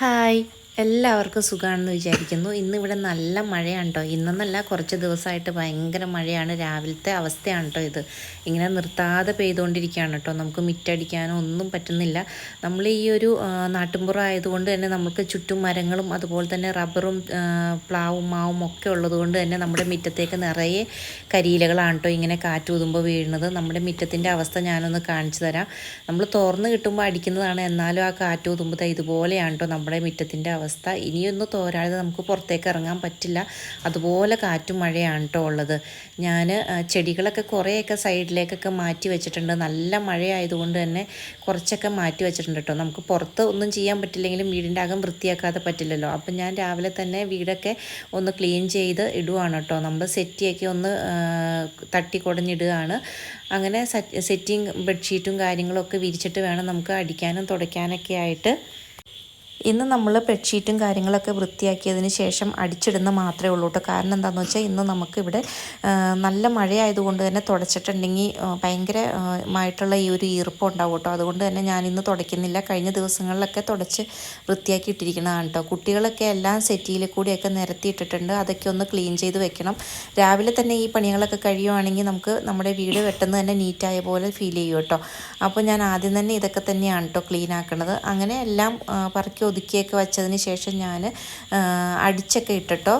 Hi എല്ലാവർക്കും സുഖമാണെന്ന് വിചാരിക്കുന്നു. ഇന്നിവിടെ നല്ല മഴയാണ് കേട്ടോ ഇന്നെന്നല്ല കുറച്ച് ദിവസമായിട്ട് ഭയങ്കര മഴയാണ്. രാവിലത്തെ അവസ്ഥയാണ് കേട്ടോ ഇത്. ഇങ്ങനെ നിർത്താതെ പെയ്തുകൊണ്ടിരിക്കുകയാണ് കേട്ടോ നമുക്ക് മിറ്റടിക്കാനോ ഒന്നും പറ്റുന്നില്ല. നമ്മൾ ഈ ഒരു നാട്ടിൻപുറം ആയതുകൊണ്ട് തന്നെ നമുക്ക് ചുറ്റും മരങ്ങളും അതുപോലെ തന്നെ റബ്ബറും പ്ലാവും മാവും ഒക്കെ ഉള്ളതുകൊണ്ട് തന്നെ നമ്മുടെ മിറ്റത്തേക്ക് നിറയെ കരിയിലകളാണ് കേട്ടോ ഇങ്ങനെ കാറ്റ് ഊതുമ്പോൾ വീഴുന്നത്. നമ്മുടെ മിറ്റത്തിന്റെ അവസ്ഥ ഞാനൊന്ന് കാണിച്ചു തരാം. നമ്മൾ തുറന്ന് കിട്ടുമ്പോൾ അടിക്കുന്നതാണ്. എന്നാലും ആ കാറ്റ് ഊതുമ്പോൾ ഇതുപോലെയാണ് കേട്ടോ നമ്മുടെ മിറ്റത്തിന്റെ അവസ്ഥ. ഇനിയൊന്നും തോരാതെ നമുക്ക് പുറത്തേക്ക് ഇറങ്ങാൻ പറ്റില്ല. അതുപോലെ കാറ്റും മഴയാണ് കേട്ടോ ഉള്ളത്. ഞാൻ ചെടികളൊക്കെ കുറേയൊക്കെ സൈഡിലേക്കൊക്കെ മാറ്റി വെച്ചിട്ടുണ്ട്. നല്ല മഴയായതുകൊണ്ട് തന്നെ കുറച്ചൊക്കെ മാറ്റി വെച്ചിട്ടുണ്ട് കേട്ടോ നമുക്ക് പുറത്ത് ഒന്നും ചെയ്യാൻ പറ്റില്ലെങ്കിലും വീടിന്റെ അകം വൃത്തിയാക്കാതെ പറ്റില്ലല്ലോ. അപ്പം ഞാൻ രാവിലെ തന്നെ വീടൊക്കെ ഒന്ന് ക്ലീൻ ചെയ്ത് ഇടുവാണ് കേട്ടോ നമ്മൾ സെറ്റിയൊക്കെ ഒന്ന് തട്ടി തട്ടിക്കുടഞ്ഞിടുകയാണ്. അങ്ങനെ സെറ്റിങ് ബെഡ്ഷീറ്റും കാര്യങ്ങളൊക്കെ വിരിച്ചിട്ട് വേണം നമുക്ക് അടിക്കാനും തുടയ്ക്കാനൊക്കെ ആയിട്ട്. ഇന്ന് നമ്മൾ ബെഡ്ഷീറ്റും കാര്യങ്ങളൊക്കെ വൃത്തിയാക്കിയതിന് ശേഷം അടിച്ചിടുന്ന മാത്രമേ ഉള്ളൂ കേട്ടോ. കാരണം എന്താണെന്ന് വെച്ചാൽ ഇന്ന് നമുക്കിവിടെ നല്ല മഴയായതുകൊണ്ട് തന്നെ തുടച്ചിട്ടുണ്ടെങ്കിൽ ആ, ഭയങ്കര ആ, മായിട്ടുള്ള ഈ ഒരു ഈർപ്പം ഉണ്ടാവും കേട്ടോ. അതുകൊണ്ട് തന്നെ ഞാൻ ഇന്ന് തുടയ്ക്കുന്നില്ല. കഴിഞ്ഞ ദിവസങ്ങളിലൊക്കെ തുടച്ച് വൃത്തിയാക്കി ഇട്ടിരിക്കുന്നതാണ് കേട്ടോ. കുട്ടികളൊക്കെ എല്ലാം സെറ്റിയിൽ കൂടിയൊക്കെ നിരത്തിയിട്ടിട്ടുണ്ട് അതൊക്കെ ഒന്ന് ക്ലീൻ ചെയ്ത് വെക്കണം. രാവിലെ തന്നെ ഈ പണികളൊക്കെ കഴിയുവാണെങ്കിൽ നമുക്ക് നമ്മുടെ വീട് പെട്ടെന്ന് തന്നെ നീറ്റായ പോലെ ഫീൽ ചെയ്യും കേട്ടോ. അപ്പോൾ ഞാൻ ആദ്യം തന്നെ ഇതൊക്കെ തന്നെയാണ് കേട്ടോ ക്ലീൻ അങ്ങനെ എല്ലാം പറക്കി ഒതുക്കിയൊക്കെ വെച്ചതിന് ശേഷം ഞാൻ അടിച്ചൊക്കെ ഇട്ടിട്ടോ.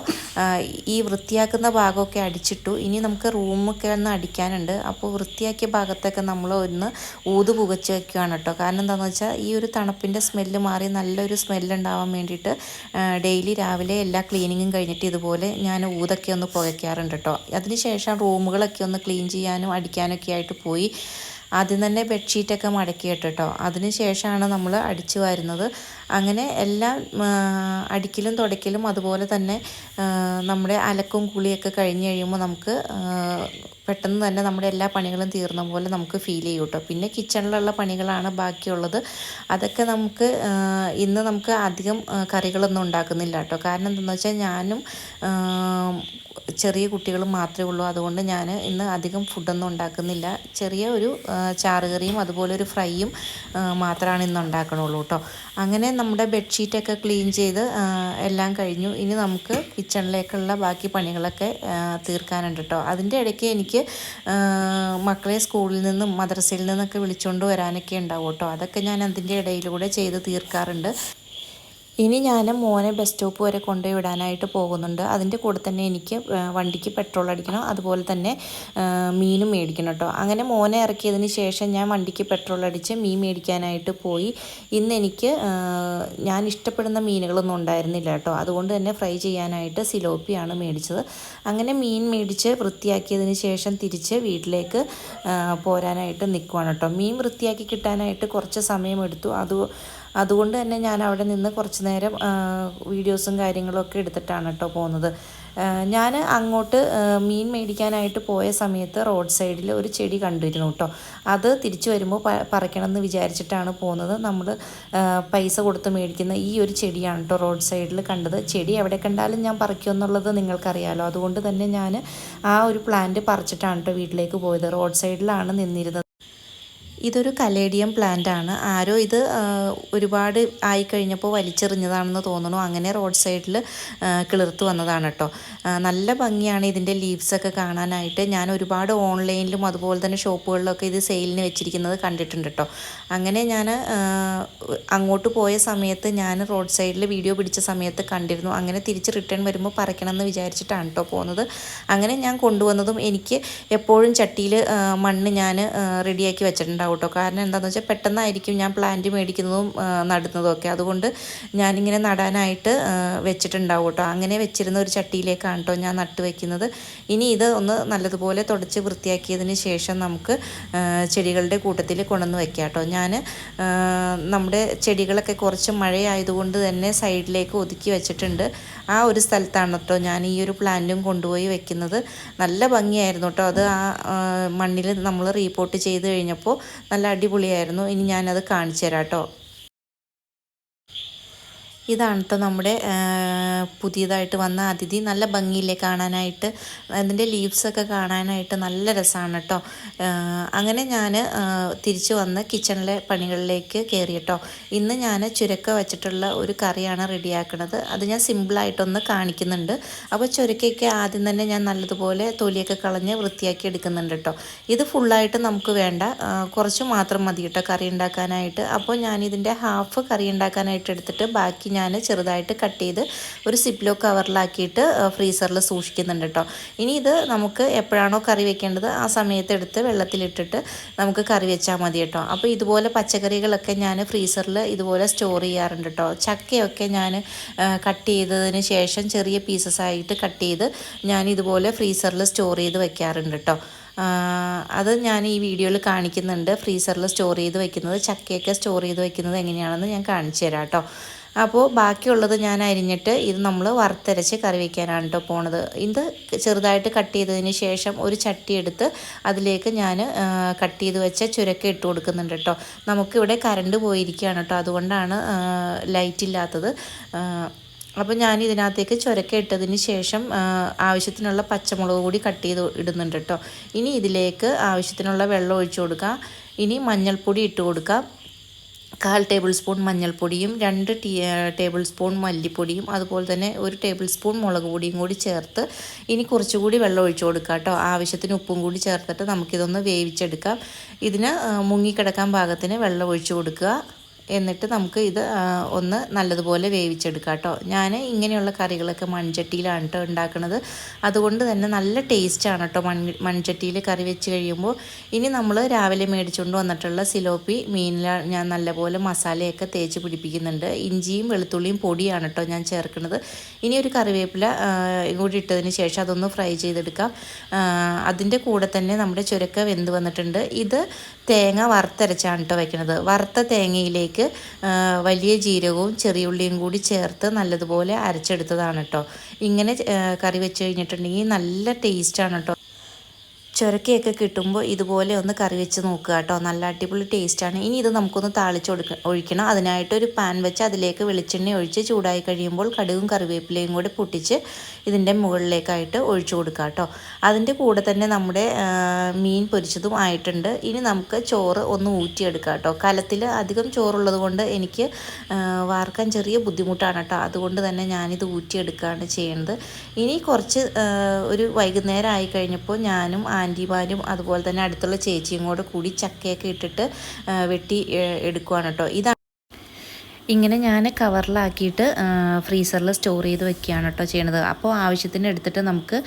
ഈ വൃത്തിയാക്കുന്ന ഭാഗമൊക്കെ അടിച്ചിട്ടു. ഇനി നമുക്ക് റൂമൊക്കെ ഒന്ന് അടിക്കാനുണ്ട്. അപ്പോൾ വൃത്തിയാക്കിയ ഭാഗത്തൊക്കെ നമ്മൾ ഒന്ന് ഊത് പുകച്ച് വയ്ക്കുകയാണ് കേട്ടോ. കാരണം എന്താണെന്ന് വെച്ചാൽ ഈ ഒരു തണുപ്പിന്റെ സ്മെല്ല് മാറി നല്ലൊരു സ്മെല്ല് ഉണ്ടാവാൻ വേണ്ടിയിട്ട് ഡെയിലി രാവിലെ എല്ലാ ക്ലീനിങ്ങും കഴിഞ്ഞിട്ട് ഇതുപോലെ ഞാൻ ഊതൊക്കെ ഒന്ന് പുകയ്ക്കാറുണ്ട് കേട്ടോ. അതിനുശേഷം റൂമുകളൊക്കെ ഒന്ന് ക്ലീൻ ചെയ്യാനും അടിക്കാനൊക്കെ ആയിട്ട് പോയി. ആദ്യം തന്നെ ബെഡ്ഷീറ്റൊക്കെ മടക്കി ഇട്ടിട്ടോ. അതിന് ശേഷമാണ് നമ്മൾ അടിച്ചു വരുന്നത്. അങ്ങനെ എല്ലാം അടിക്കലും തുടയ്ക്കലും അതുപോലെ തന്നെ നമ്മുടെ അലക്കും കുളിയൊക്കെ കഴിഞ്ഞ് കഴിയുമ്പോൾ നമുക്ക് പെട്ടെന്ന് തന്നെ നമ്മുടെ എല്ലാ പണികളും തീർന്ന പോലെ നമുക്ക് ഫീൽ ചെയ്യും കേട്ടോ പിന്നെ കിച്ചണിലുള്ള പണികളാണ് ബാക്കിയുള്ളത്. അതൊക്കെ നമുക്ക് ഇന്ന് നമുക്ക് അധികം കറികളൊന്നും ഉണ്ടാക്കുന്നില്ല കേട്ടോ കാരണം എന്താണെന്ന് വെച്ചാൽ ഞാനും ചെറിയ കുട്ടികൾ മാത്രമേ ഉള്ളൂ. അതുകൊണ്ട് ഞാൻ ഇന്ന് അധികം ഫുഡൊന്നും ഉണ്ടാക്കുന്നില്ല. ചെറിയ ഒരു ചാറുകറിയും അതുപോലെ ഒരു ഫ്രൈയും മാത്രമാണ് ഇന്ന് ഉണ്ടാക്കണുള്ളൂ കേട്ടോ. അങ്ങനെ നമ്മുടെ ബെഡ്ഷീറ്റൊക്കെ ക്ലീൻ ചെയ്ത് എല്ലാം കഴിഞ്ഞു. ഇനി നമുക്ക് കിച്ചണിലേക്കുള്ള ബാക്കി പണികളൊക്കെ തീർക്കാനുണ്ട് കേട്ടോ. അതിന്റെ ഇടയ്ക്ക് എനിക്ക് മക്കളെ സ്കൂളിൽ നിന്നും മദ്രസയിൽ നിന്നൊക്കെ വിളിച്ചുകൊണ്ട് വരാനൊക്കെ ഉണ്ടാവും കേട്ടോ. അതൊക്കെ ഞാൻ അതിന്റെ ഇടയിലൂടെ ചെയ്ത് തീർക്കാറുണ്ട്. ഇനി ഞാൻ മോനെ ബസ് സ്റ്റോപ്പ് വരെ കൊണ്ടുപോയി വിടാനായിട്ട് പോകുന്നുണ്ട്. അതിന്റെ കൂടെ തന്നെ എനിക്ക് വണ്ടിക്ക് പെട്രോൾ അടിക്കണം. അതുപോലെ തന്നെ മീനും മേടിക്കണം കേട്ടോ അങ്ങനെ മോനെ ഇറക്കിയതിന് ശേഷം ഞാൻ വണ്ടിക്ക് പെട്രോൾ അടിച്ച് മീൻ മേടിക്കാനായിട്ട് പോയി. ഇന്ന് എനിക്ക് ഞാൻ ഇഷ്ടപ്പെടുന്ന മീനുകളൊന്നും ഉണ്ടായിരുന്നില്ല കേട്ടോ അതുകൊണ്ട് തന്നെ ഫ്രൈ ചെയ്യാനായിട്ട് സിലോപ്പിയാണ് മേടിച്ചത്. അങ്ങനെ മീൻ മേടിച്ച് വൃത്തിയാക്കിയതിന് ശേഷം തിരിച്ച് വീട്ടിലേക്ക് പോരാനായിട്ട് നിൽക്കുവാണ് കേട്ടോ മീൻ വൃത്തിയാക്കി കിട്ടാനായിട്ട് കുറച്ച് സമയമെടുത്തു. അത് അതുകൊണ്ട് തന്നെ ഞാൻ അവിടെ നിന്ന് കുറച്ച് നേരം വീഡിയോസും കാര്യങ്ങളൊക്കെ എടുത്തിട്ടാണ് കേട്ടോ പോകുന്നത്. ഞാൻ അങ്ങോട്ട് മീൻ മേടിക്കാനായിട്ട് പോയ സമയത്ത് റോഡ് സൈഡിൽ ഒരു ചെടി കണ്ടിരുന്നു കേട്ടോ. അത് തിരിച്ചു വരുമ്പോൾ പ പറിക്കണം എന്ന് വിചാരിച്ചിട്ടാണ് പോകുന്നത്. നമ്മൾ പൈസ കൊടുത്ത് മേടിക്കുന്ന ഈ ഒരു ചെടിയാണ് കേട്ടോ റോഡ് സൈഡിൽ കണ്ടത്. ചെടി എവിടെ കണ്ടാലും ഞാൻ പറിക്കുമെന്നുള്ളത് നിങ്ങൾക്കറിയാലോ. അതുകൊണ്ട് തന്നെ ഞാൻ ആ ഒരു പ്ലാന്റ് പറിച്ചിട്ടാണ് കേട്ടോ വീട്ടിലേക്ക് പോയത്. റോഡ് സൈഡിലാണ് നിന്നിരുന്നത്. ഇതൊരു കലേഡിയം പ്ലാന്റ് ആണ് ആരോ ഇത് ഒരുപാട് ആയി കഴിഞ്ഞപ്പോൾ വലിച്ചെറിഞ്ഞതാണെന്ന് തോന്നുന്നു. അങ്ങനെ റോഡ് സൈഡിൽ കിളിർത്ത് വന്നതാണ് കേട്ടോ. നല്ല ഭംഗിയാണ് ഇതിന്റെ ലീവ്സൊക്കെ കാണാനായിട്ട്. ഞാൻ ഒരുപാട് ഓൺലൈനിലും അതുപോലെ തന്നെ ഷോപ്പുകളിലൊക്കെ ഇത് സെയിലിന് വെച്ചിരിക്കുന്നത് കണ്ടിട്ടുണ്ട് കേട്ടോ. അങ്ങനെ ഞാൻ അങ്ങോട്ട് പോയ സമയത്ത് ഞാൻ റോഡ് സൈഡിൽ വീഡിയോ പിടിച്ച സമയത്ത് കണ്ടിരുന്നു. അങ്ങനെ തിരിച്ച് റിട്ടേൺ വരുമ്പോൾ പറിക്കണം എന്ന് വിചാരിച്ചിട്ടാണ് കേട്ടോ പോകുന്നത്. അങ്ങനെ ഞാൻ കൊണ്ടുവന്നതും എനിക്ക് എപ്പോഴും ചട്ടിയിൽ മണ്ണ് ഞാൻ റെഡിയാക്കി വെച്ചിട്ടുണ്ടാവും. കേട്ടോ കാരണം എന്താണെന്ന് വെച്ചാൽ പെട്ടെന്നായിരിക്കും ഞാൻ പ്ലാന്റ് മേടിക്കുന്നതും നടുന്നതും ഒക്കെ. അതുകൊണ്ട് ഞാനിങ്ങനെ നടാനായിട്ട് വെച്ചിട്ടുണ്ടാവും കേട്ടോ അങ്ങനെ വെച്ചിരുന്ന ഒരു ചട്ടിയിലേക്കാണ് കേട്ടോ ഞാൻ നട്ട് വെക്കുന്നത്. ഇനി ഇത് ഒന്ന് നല്ലതുപോലെ തുടച്ച് വൃത്തിയാക്കിയതിന് ശേഷം നമുക്ക് ചെടികളുടെ കൂട്ടത്തിൽ കൊണ്ടുവന്ന് വയ്ക്കാം കേട്ടോ ഞാൻ നമ്മുടെ ചെടികളൊക്കെ കുറച്ച് മഴയായതുകൊണ്ട് തന്നെ സൈഡിലേക്ക് ഒതുക്കി വെച്ചിട്ടുണ്ട്. ആ ഒരു സ്ഥലത്താണ് കേട്ടോ ഞാൻ ഈ ഒരു പ്ലാന്റും കൊണ്ടുപോയി വെക്കുന്നത്. നല്ല ഭംഗിയായിരുന്നു കേട്ടോ അത് ആ മണ്ണിൽ നമ്മൾ റീപോർട്ട് ചെയ്ത് കഴിഞ്ഞപ്പോൾ നല്ല അടിപൊളിയായിരുന്നു. ഇനി ഞാനത് കാണിച്ചു തരാം കേട്ടോ. ഇതാണ് കേട്ടോ നമ്മുടെ പുതിയതായിട്ട് വന്ന അതിഥി. നല്ല ഭംഗിയില്ലേ കാണാനായിട്ട്. അതിന്റെ ലീവ്സൊക്കെ കാണാനായിട്ട് നല്ല രസമാണ് കേട്ടോ അങ്ങനെ ഞാൻ തിരിച്ചു വന്ന് കിച്ചണിലെ പണികളിലേക്ക് കയറി കേട്ടോ ഇന്ന് ഞാൻ ചുരക്ക വെച്ചിട്ടുള്ള ഒരു കറിയാണ് റെഡിയാക്കുന്നത് അത് ഞാൻ സിമ്പിളായിട്ടൊന്ന് കാണിക്കുന്നുണ്ട്. അപ്പോൾ ചുരക്കയൊക്കെ ആദ്യം തന്നെ ഞാൻ നല്ലതുപോലെ തൊലിയൊക്കെ കളഞ്ഞ് വൃത്തിയാക്കി എടുക്കുന്നുണ്ട് കേട്ടോ ഇത് ഫുള്ളായിട്ട് നമുക്ക് വേണ്ട. കുറച്ച് മാത്രം മതി കേട്ടോ കറി ഉണ്ടാക്കാനായിട്ട്. അപ്പോൾ ഞാനിതിന്റെ ഹാഫ് കറി ഉണ്ടാക്കാനായിട്ട് എടുത്തിട്ട് ബാക്കി ചെറുതായിട്ട് കട്ട് ചെയ്ത് ഒരു സിപ്ലോ കവറിലാക്കിയിട്ട് ഫ്രീസറിൽ സൂക്ഷിക്കുന്നുണ്ട് കേട്ടോ ഇനി ഇത് നമുക്ക് എപ്പോഴാണോ കറി വെക്കേണ്ടത് ആ സമയത്ത് എടുത്ത് വെള്ളത്തിലിട്ടിട്ട് നമുക്ക് കറി വെച്ചാൽ മതി കേട്ടോ അപ്പോൾ ഇതുപോലെ പച്ചക്കറികളൊക്കെ ഞാൻ ഫ്രീസറിൽ ഇതുപോലെ സ്റ്റോർ ചെയ്യാറുണ്ട് കേട്ടോ ചക്കയൊക്കെ ഞാൻ കട്ട് ചെയ്തതിന് ശേഷം ചെറിയ പീസസ് ആയിട്ട് കട്ട് ചെയ്ത് ഞാൻ ഇതുപോലെ ഫ്രീസറിൽ സ്റ്റോർ ചെയ്ത് വെക്കാറുണ്ട് കേട്ടോ അത് ഞാൻ ഈ വീഡിയോയിൽ കാണിക്കുന്നുണ്ട് ഫ്രീസറിൽ സ്റ്റോർ ചെയ്ത് വെക്കുന്നത് ചക്കയൊക്കെ സ്റ്റോർ ചെയ്ത് വെക്കുന്നത് എങ്ങനെയാണെന്ന് ഞാൻ കാണിച്ചു തരാം കേട്ടോ അപ്പോൾ ബാക്കിയുള്ളത് ഞാൻ അരിഞ്ഞിട്ട് ഇത് നമ്മൾ വറുത്തരച്ച് കറി വയ്ക്കാനാണ് കേട്ടോ പോണത്. ഇത് ചെറുതായിട്ട് കട്ട് ചെയ്തതിന് ശേഷം ഒരു ചട്ടി എടുത്ത് അതിലേക്ക് ഞാൻ കട്ട് ചെയ്ത് വെച്ച ചുരക്ക ഇട്ട് കൊടുക്കുന്നുണ്ട് കേട്ടോ നമുക്കിവിടെ കറണ്ട് പോയിരിക്കുകയാണ് കേട്ടോ അതുകൊണ്ടാണ് ലൈറ്റ് ഇല്ലാത്തത്. അപ്പോൾ ഞാൻ ഇതിനകത്തേക്ക് ചുരക്ക ഇട്ടതിന് ശേഷം ആവശ്യത്തിനുള്ള പച്ചമുളക് കൂടി കട്ട് ചെയ്ത് ഇടുന്നുണ്ട് കേട്ടോ ഇനി ഇതിലേക്ക് ആവശ്യത്തിനുള്ള വെള്ളം ഒഴിച്ചു കൊടുക്കുക ഇനി മഞ്ഞൾപ്പൊടി ഇട്ട് കൊടുക്കുക കാൽ ടേബിൾ സ്പൂൺ മഞ്ഞൾപ്പൊടിയും രണ്ട് ടീ ടേബിൾ സ്പൂൺ മല്ലിപ്പൊടിയും അതുപോലെ തന്നെ ഒരു ടേബിൾ സ്പൂൺ മുളക് പൊടിയും കൂടി ചേർത്ത് ഇനി കുറച്ചുകൂടി വെള്ളം ഒഴിച്ചു കൊടുക്കുക കേട്ടോ. ആവശ്യത്തിന് ഉപ്പും കൂടി ചേർത്തിട്ട് നമുക്കിതൊന്ന് വേവിച്ചെടുക്കാം. ഇതിന് മുങ്ങിക്കിടക്കാൻ പാകത്തിന് വെള്ളം ഒഴിച്ചു കൊടുക്കുക. എന്നിട്ട് നമുക്ക് ഇത് ഒന്ന് നല്ലതുപോലെ വേവിച്ചെടുക്കാം കേട്ടോ. ഞാൻ ഇങ്ങനെയുള്ള കറികളൊക്കെ മൺചട്ടിയിലാണ് കേട്ടോ ഉണ്ടാക്കുന്നത് അതുകൊണ്ട് തന്നെ നല്ല ടേസ്റ്റാണ് കേട്ടോ മൺ മൺചട്ടിയിൽ കറി വെച്ച് കഴിയുമ്പോൾ. ഇനി നമ്മൾ രാവിലെ മേടിച്ചുകൊണ്ട് വന്നിട്ടുള്ള സിലോപ്പി മീനിലാണ് ഞാൻ നല്ലപോലെ മസാലയൊക്കെ തേച്ച് പിടിപ്പിക്കുന്നുണ്ട്. ഇഞ്ചിയും വെളുത്തുള്ളിയും പൊടിയാണ് കേട്ടോ ഞാൻ ചേർക്കുന്നത്. ഇനി ഒരു കറിവേപ്പില കൂടി ഇട്ടതിന് ശേഷം അതൊന്ന് ഫ്രൈ ചെയ്തെടുക്കാം. അതിന്റെ കൂടെ തന്നെ നമ്മുടെ ചുരക്ക വെന്ത് വന്നിട്ടുണ്ട്. ഇത് തേങ്ങ വറുത്തരച്ചാണ് കേട്ടോ വയ്ക്കുന്നത് വറുത്ത തേങ്ങയിലേക്ക് വലിയ ജീരകവും ചെറിയുള്ളിയും കൂടി ചേർത്ത് നല്ലതുപോലെ അരച്ചെടുത്തതാണ് കേട്ടോ ഇങ്ങനെ കറി വെച്ച് കഴിഞ്ഞിട്ടുണ്ടെങ്കിൽ നല്ല ടേസ്റ്റാണ് കേട്ടോ ചുരക്കയൊക്കെ കിട്ടുമ്പോൾ ഇതുപോലെ ഒന്ന് കറി വെച്ച് നോക്കുക കേട്ടോ. നല്ല അടിപൊളി ടേസ്റ്റാണ് ഇനി ഇത് നമുക്കൊന്ന് താളിച്ച് കൊടുക്ക ഒഴിക്കണം. അതിനായിട്ടൊരു പാൻ വെച്ച് അതിലേക്ക് വെളിച്ചെണ്ണ ഒഴിച്ച് ചൂടായി കഴിയുമ്പോൾ കടുകും കറിവേപ്പിലയും കൂടി പൊട്ടിച്ച് ഇതിന്റെ മുകളിലേക്കായിട്ട് ഒഴിച്ചു കൊടുക്കുക കേട്ടോ. അതിന്റെ കൂടെ തന്നെ നമ്മുടെ മീൻ പൊരിച്ചതും ആയിട്ടുണ്ട്. ഇനി നമുക്ക് ചോറ് ഒന്ന് ഊറ്റിയെടുക്കാം കേട്ടോ. കലത്തിൽ അധികം ചോറുള്ളത് കൊണ്ട് എനിക്ക് വാർക്കാൻ ചെറിയ ബുദ്ധിമുട്ടാണ് കേട്ടോ. അതുകൊണ്ട് തന്നെ ഞാനിത് ഊറ്റിയെടുക്കുകയാണ് ചെയ്യുന്നത് ഇനി കുറച്ച് ഒരു വൈകുന്നേരം ആയി കഴിഞ്ഞപ്പോൾ ഞാനും ആന്റിമാരും അതുപോലെ തന്നെ അടുത്തുള്ള ചേച്ചിയും കൂടെ കൂടി ചക്കയൊക്കെ ഇട്ടിട്ട് വെട്ടി എടുക്കുവാണ് കേട്ടോ. ഇതാണ് ഇങ്ങനെ ഞാൻ കവറിലാക്കിയിട്ട് ഫ്രീസറിൽ സ്റ്റോർ ചെയ്ത് വെക്കുകയാണ് കേട്ടോ ചെയ്യണത്. അപ്പോൾ ആവശ്യത്തിന് എടുത്തിട്ട് നമുക്ക്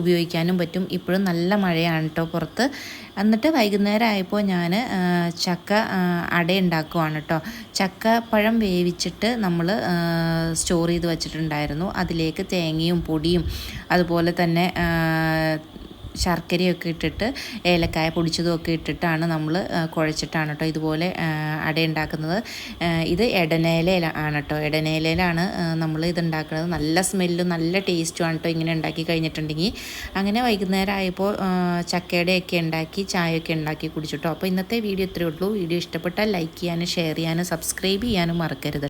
ഉപയോഗിക്കാനും പറ്റും. ഇപ്പോഴും നല്ല മഴയാണ് കേട്ടോ പുറത്ത്. എന്നിട്ട് വൈകുന്നേരം ആയപ്പോൾ ഞാൻ ചക്ക അട ഉണ്ടാക്കുവാണ് കേട്ടോ. ചക്ക പഴം വേവിച്ചിട്ട് നമ്മൾ സ്റ്റോർ ചെയ്ത് വെച്ചിട്ടുണ്ടായിരുന്നു. അതിലേക്ക് തേങ്ങയും പൊടിയും അതുപോലെ തന്നെ ശർക്കരയൊക്കെ ഇട്ടിട്ട് ഏലക്കായ പൊടിച്ചതും ഒക്കെ ഇട്ടിട്ടാണ് നമ്മൾ കുഴച്ചിട്ടാണ് കേട്ടോ ഇതുപോലെ അട ഉണ്ടാക്കുന്നത്. ഇത് ഇടനേലയില ആണ് കേട്ടോ. എടനേലയിലാണ് നമ്മൾ ഇത് ഉണ്ടാക്കുന്നത്. നല്ല സ്മെല്ലും നല്ല ടേസ്റ്റും ആണ് കേട്ടോ ഇങ്ങനെ ഉണ്ടാക്കി കഴിഞ്ഞിട്ടുണ്ടെങ്കിൽ. അങ്ങനെ വൈകുന്നേരം ആയപ്പോൾ ചക്കയുടെയൊക്കെ ഉണ്ടാക്കി ചായയൊക്കെ ഉണ്ടാക്കി കുടിച്ചിട്ടോ. അപ്പോൾ ഇന്നത്തെ വീഡിയോ ഇത്രയേ ഉള്ളൂ. വീഡിയോ ഇഷ്ടപ്പെട്ടാൽ ലൈക്ക് ചെയ്യാനും ഷെയർ ചെയ്യാനും സബ്സ്ക്രൈബ് ചെയ്യാനും മറക്കരുത്.